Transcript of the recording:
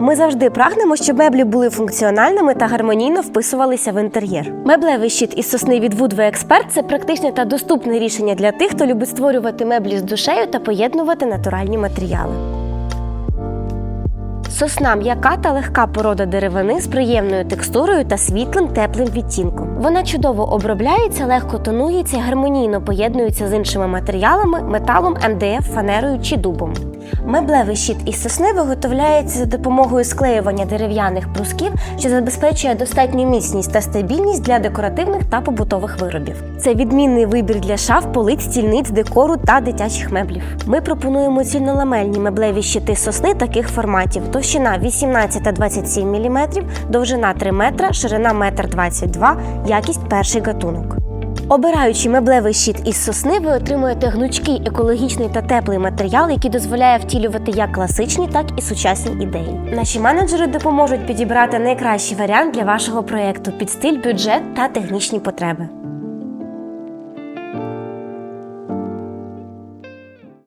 Ми завжди прагнемо, щоб меблі були функціональними та гармонійно вписувалися в інтер'єр. Меблевий щит із сосни від Woodway Expert – це практичне та доступне рішення для тих, хто любить створювати меблі з душею та поєднувати натуральні матеріали. Сосна м'яка та легка порода деревини з приємною текстурою та світлим теплим відтінком. Вона чудово обробляється, легко тонується і гармонійно поєднується з іншими матеріалами, металом, МДФ, фанерою чи дубом. Меблевий щит із сосни виготовляється за допомогою склеювання дерев'яних брусків, що забезпечує достатню міцність та стабільність для декоративних та побутових виробів. Це відмінний вибір для шаф, полиць, стільниць, декору та дитячих меблів. Ми пропонуємо цільноламельні меблеві щити сосни таких форматів: товщина 18 та 27 мм, довжина 3 метра, ширина 1,22 м, якість перший гатунок. Обираючи меблевий щит із сосни, ви отримуєте гнучкий, екологічний та теплий матеріал, який дозволяє втілювати як класичні, так і сучасні ідеї. Наші менеджери допоможуть підібрати найкращий варіант для вашого проєкту під стиль, бюджет та технічні потреби.